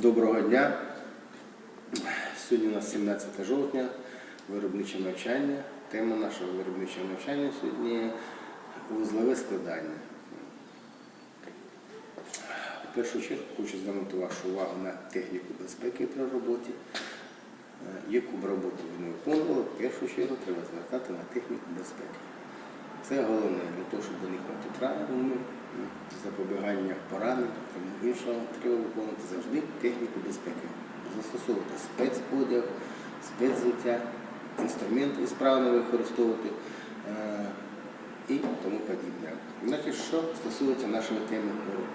Доброго дня. Сьогодні у нас 17 жовтня, виробниче навчання. Тема нашого виробничого навчання сьогодні вузлове складання. В першу чергу хочу звернути вашу увагу на техніку безпеки при роботі. Е, Яку б роботу ви не виконували, в першу чергу треба звертати на техніку безпеки. Це головне для того, щоб уникнути травми, запобігання поранень, іншого треба виконувати завжди техніку безпеки. Застосовувати спецодяг, спецзуття, інструменти справно використовувати е, і тому подібне. Значить, що стосується нашої теми уроку.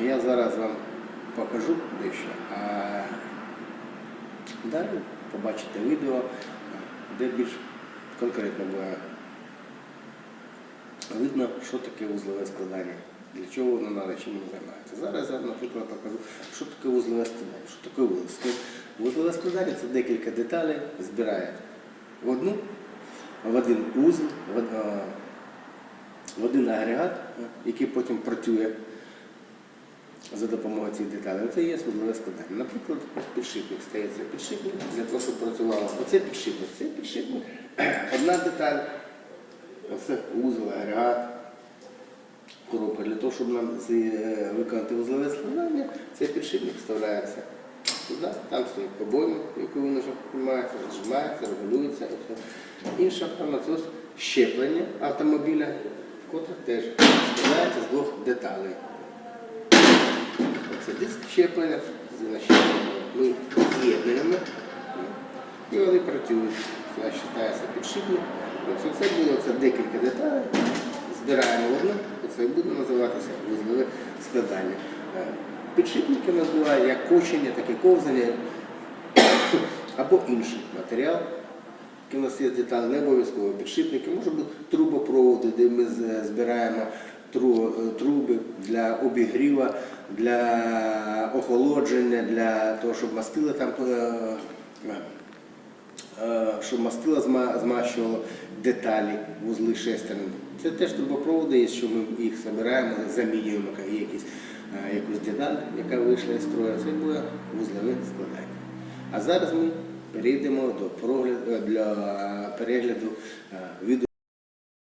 Я зараз вам покажу дещо, а далі побачите відео, де більш конкретно буде видно, що таке вузлове складання, для чого воно треба, чим воно займається. Зараз я, наприклад, покажу, що таке вузлове складання. Що таке вузлове? Вузлове складання це декілька деталей збирають в одну, в один узел, в, в один агрегат, який потім працює за допомогою цих деталей. Це є вузлове складання. Наприклад, підшипник стається підшипник для того, щоб працювало. Оце підшипник, це підшипник. Одна деталь. Оце узел, агрегат, коробка. Для того, щоб нам е, виконати вузлове складання, цей підшипник вставляється сюди, там стоїть побойма, яку він вже піднімається, зажимається, регулюється. Інша це ось щеплення автомобіля, котре теж складається з двох деталей. Оце диск щеплення, щеплення. Ми з'єднуємо і вони працюють. Це вважається підшипник. Це було це декілька деталей. Збираємо одну, це буде називатися вузлове складання. Е, Підшипники називають як кочення, так і ковзання або інший матеріал. У нас є деталі, не обов'язково підшипники, може бути трубопроводи, де ми збираємо е, труби для обігріва, для охолодження, для того, щоб мастили там. Е, мастила змащувало деталі, вузли шестерні. Це теж трубопроводи, є, що ми їх збираємо, замінюємо якісь, е, якусь деталь, яка вийшла із строю. Це буде вузлове складання. А зараз ми перейдемо до прогляду, для перегляду е, відео.